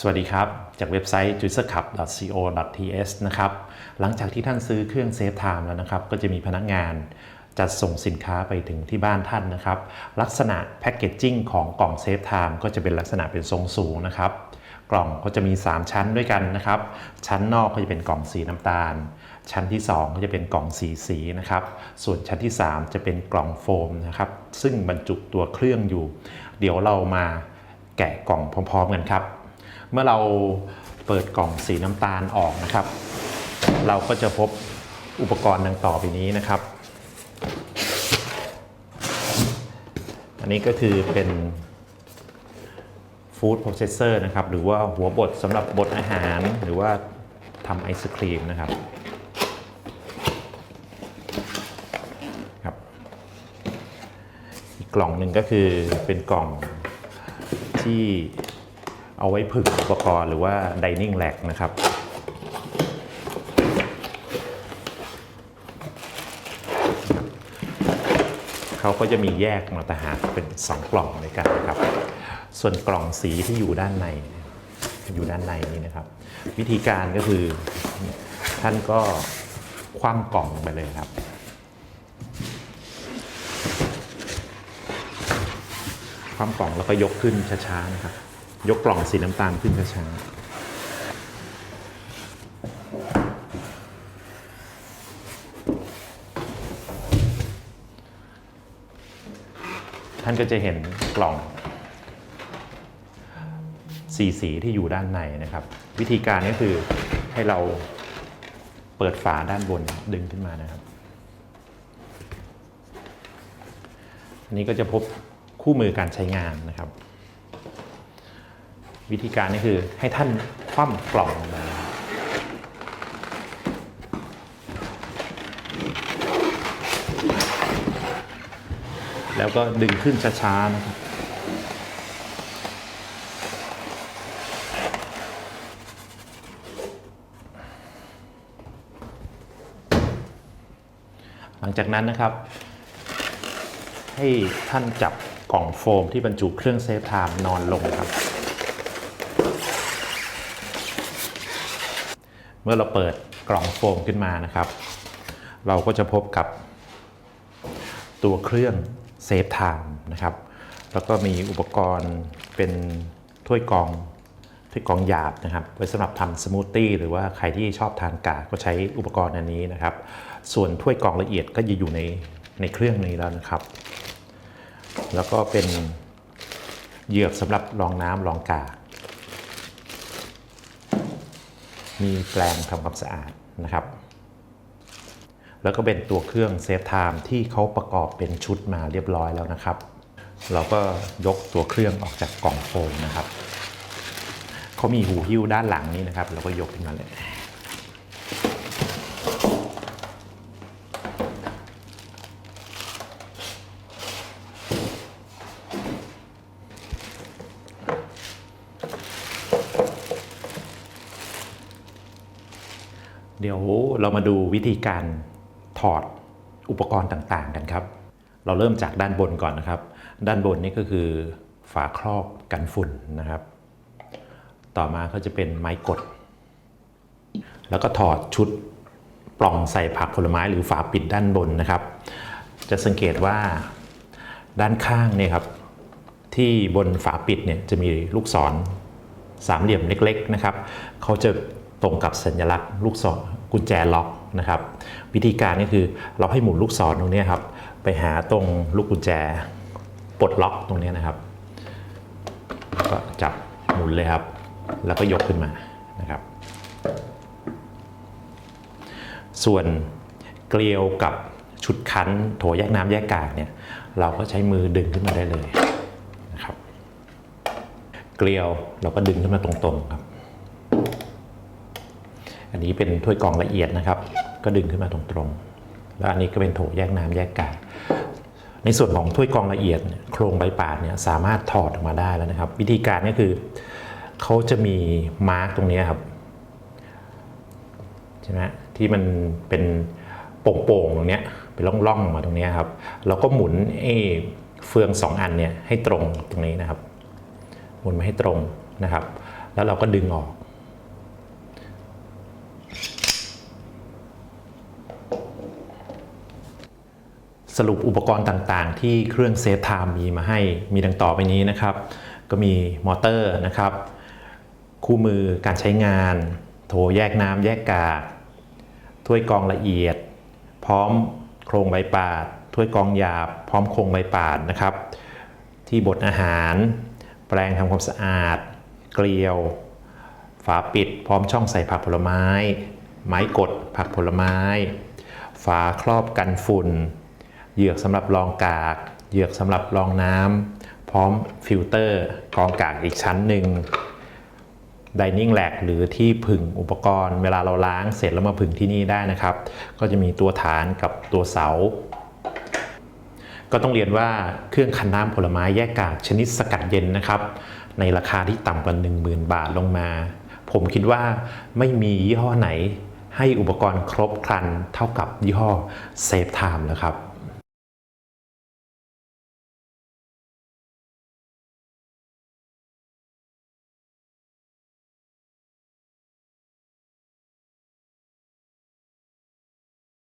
สวัสดีครับ จากเว็บไซต์ juicercup.co.th นะครับหลังจากที่ท่านซื้อเครื่องเซฟไทม์แล้วนะครับ ก็จะมีพนักงานจัดส่งสินค้าไปถึงที่บ้านท่านนะครับ ลักษณะแพคเกจจิ้งของกล่องเซฟไทม์ก็จะเป็นลักษณะเป็นทรงสูงนะครับ กล่องก็จะมี 3 ชั้นด้วยกันนะครับ ชั้นนอกก็จะเป็นกล่องสีน้ำตาล ชั้นที่ 2 ก็จะเป็นกล่องสีสีนะครับ ส่วนชั้นที่ 3 จะเป็นกล่องโฟมนะครับ ซึ่งบรรจุตัวเครื่องอยู่ เดี๋ยวเรามาแกะกล่องพร้อม ๆ กันครับ เมื่อเราเปิดกล่องสีน้ำตาลออกนะครับ เราก็จะพบอุปกรณ์ดังต่อไปนี้นะครับ อันนี้ก็คือเป็นฟู้ดโปรเซสเซอร์นะครับ หรือว่าหัวบดสำหรับบดอาหารหรือว่าทำไอศครีมนะครับครับ อีกกล่องหนึ่งก็คือเป็นกล่องที่ เอาไว้ผึ่งอุปกรณ์หรือว่า dining rack นะครับเขาก็จะมีแยกมาต่างหากเป็น 2 กล่องด้วยกันนะครับ ส่วนกล่องสีที่อยู่ด้านใน อยู่ด้านในนี้นะครับ วิธีการก็คือท่านก็คว่ำกล่องลงไปเลยครับคว่ำกล่องแล้วก็ยกขึ้นช้าๆนะครับ ยกกล่องสีน้ำตาลขึ้นช้าๆท่านก็จะเห็นกล่องสีสีที่อยู่ด้านในนะครับ วิธีการก็คือให้เราเปิดฝาด้านบนดึงขึ้นมานะครับอันนี้ก็จะพบคู่มือการใช้งานนะครับ วิธีการนี่คือให้ท่านคว่ำกล่องลงมาแล้วก็ดึงขึ้นช้าๆนะครับหลังจากนั้นนะครับ ให้ท่านจับกล่องโฟมที่บรรจุเครื่องเซฟไทม์นอนลงครับ มื่อเราเปิดกล่องโฟมขึ้นมานะครับ เราก็จะพบกับตัวเครื่องเซฟไทม์นะครับ แล้วก็มีอุปกรณ์เป็นถ้วยกรองถ้วยกรองหยาบนะครับ ไว้สำหรับทำสมูทตี้หรือว่าใครที่ชอบทานกากก็ใช้อุปกรณ์อันนี้นะครับ ส่วนถ้วยกรองละเอียดก็จะอยู่ในในเครื่องนี้แล้วนะครับ แล้วก็เป็นเหยือกสำหรับรองน้ำรองกาก มีแปลงทำความสะอาดนะครับ แล้วก็เป็นตัวเครื่องเซฟไทม์ที่เขาประกอบเป็นชุดมาเรียบร้อยแล้วนะครับ เราก็ยกตัวเครื่องออกจากกล่องโฟมนะครับเขามีหูหิ้วด้านหลังนี้นะครับ เราก็ยกขึ้นมาเลย เดี๋ยวเรามาดูวิธีการถอดอุปกรณ์ต่างๆกันครับ เราเริ่มจากด้านบนก่อนนะครับ ด้านบนนี่ก็คือฝาครอบกันฝุ่นนะครับ ต่อมาก็จะเป็นไม้กด แล้วก็ถอดชุดปล่องใส่ผักผลไม้หรือฝาปิดด้านบนนะครับ จะสังเกตว่าด้านข้างเนี่ยครับที่บนฝาปิดเนี่ยจะมีลูกศรสามเหลี่ยมเล็กๆนะครับเขาจะ ตรงกับสัญลักษณ์ลูกศรกุญแจล็อกนะครับวิธีการก็คือเราให้หมุนลูกศรตรงนี้ครับไปหาตรงลูกกุญแจปลดล็อกตรงนี้นะครับ ก็จับหมุนเลยครับ แล้วก็ยกขึ้นมานะครับ ส่วนเกลียวกับชุดคั้นโถแยกน้ำแยกกากเนี่ยเราก็ใช้มือดึงขึ้นมาได้เลยนะครับ เกลียวเราก็ดึงขึ้นมาตรงๆครับ อันนี้เป็นถ้วยกรองละเอียดนะครับ ก็ดึงขึ้นมาตรงๆ แล้วอันนี้ก็เป็นโถแยกน้ำแยกกากในส่วนของถ้วยกรองละเอียดโครงใบปาดเนี่ยสามารถถอดออกมาได้แล้วนะครับ วิธีการก็คือเขาจะมีมาร์กตรงนี้ครับใช่ไหมที่มันเป็นโป่งๆตรงเนี้ยเป็นร่องๆมาตรงนี้ครับเราก็หมุนเอเฟืองสองอันเนี่ยให้ตรงตรงนี้นะครับ หมุนมาให้ตรงนะครับ แล้วเราก็ดึงออก สรุปอุปกรณ์ต่างๆ ที่เครื่องเซฟไทม์มีมาให้มีดังต่อไปนี้นะครับ ก็มีมอเตอร์นะครับ คู่มือการใช้งาน โถแยกน้ำแยกกากถ้วยกรองละเอียด พร้อมโครงใบปาด ถ้วยกรองหยาบ พร้อมโครงใบปาดนะครับ ที่บดอาหาร แปรงทำความสะอาด เกลียว ฝาปิด พร้อมช่องใส่ผักผลไม้ ไม้กดผักผลไม้ ฝาครอบกันฝุ่น เหยือกสำหรับรองกาก เหยือกสำหรับรองน้ำพร้อมฟิลเตอร์กรองกากอีกชั้นหนึ่ง Dining Rack หรือที่ผึ่งอุปกรณ์ เวลาเราล้างเสร็จแล้วมาผึ่งที่นี่ได้นะครับ ก็จะมีตัวฐานกับตัวเสา ก็ต้องเรียนว่าเครื่องคันน้ำผลไม้แยกกากชนิดสกัดเย็นนะครับ ในราคาที่ต่ำกว่า 10,000 บาทลงมา ผมคิดว่าไม่มียี่ห้อไหน ให้อุปกรณ์ครบครันเท่ากับยี่ห้อ Safe Time แล้วครับ